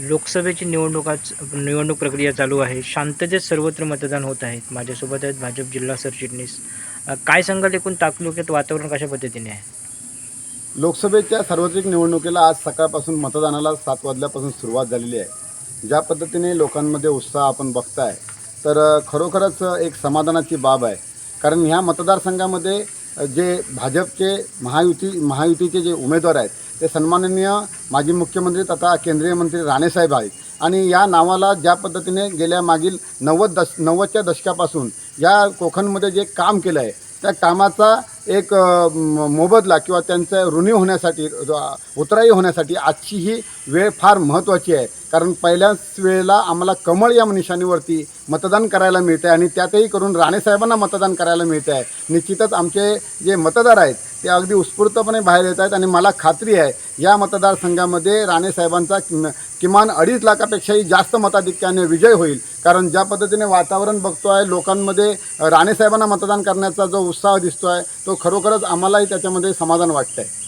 लोकसभेची निवडणुकाच निवडणूक प्रक्रिया चालू आहे. शांततेत सर्वत्र मतदान होत आहेत माझ्यासोबत आहेत भाजप जिल्हा सरचिटणीस. काय सांगाल एकूण तालुक्यात वातावरण कशा पद्धतीने आहे? लोकसभेच्या सार्वत्रिक निवडणुकीला आज सकाळपासून मतदानाला सात वाजल्यापासून सुरुवात झालेली आहे. ज्या पद्धतीने लोकांमध्ये उत्साह आपण बघताय तर खरोखरच एक समाधानाची बाब आहे. कारण ह्या मतदारसंघामध्ये जे भाजपचे महायुती महायुतीचे जे उमेदवार आहेत ते सन्माननीय माजी मुख्यमंत्री तथा केंद्रीय मंत्री राणेसाहेब आहेत. आणि या नावाला ज्या पद्धतीने गेल्या मागील नव्वद दश नव्वदच्या दशकापासून या कोकणमध्ये जे काम केलं आहे त्या कामाचा एक मोबदला किंवा त्यांचं ऋणी होण्यासाठी उतराई होण्यासाठी आजची ही वेळ फार महत्त्वाची आहे. कारण पहिल्याच वेळेला आम्हाला कमळ या निशाणीवरती मतदान करायला मिळते आणि त्यातही करून राणेसाहेबांना मतदान करायला मिळते आहे निश्चितच आमचे जे मतदार आहेत ते अगदी उत्स्फूर्तपणे बाहेर येत आहेत आणि मला खात्री आहे या मतदारसंघामध्ये राणेसाहेबांचा किम- किमान अडीच लाखापेक्षाही जास्त मताधिक्याने विजय होईल. कारण ज्या पद्धतीने वातावरण बघतो आहे लोकांमध्ये राणेसाहेबांना मतदान करण्याचा जो उत्साह दिसतो आहे तो खरोखरच आम्हालाही त्याच्यामध्ये समाधान वाटतं आहे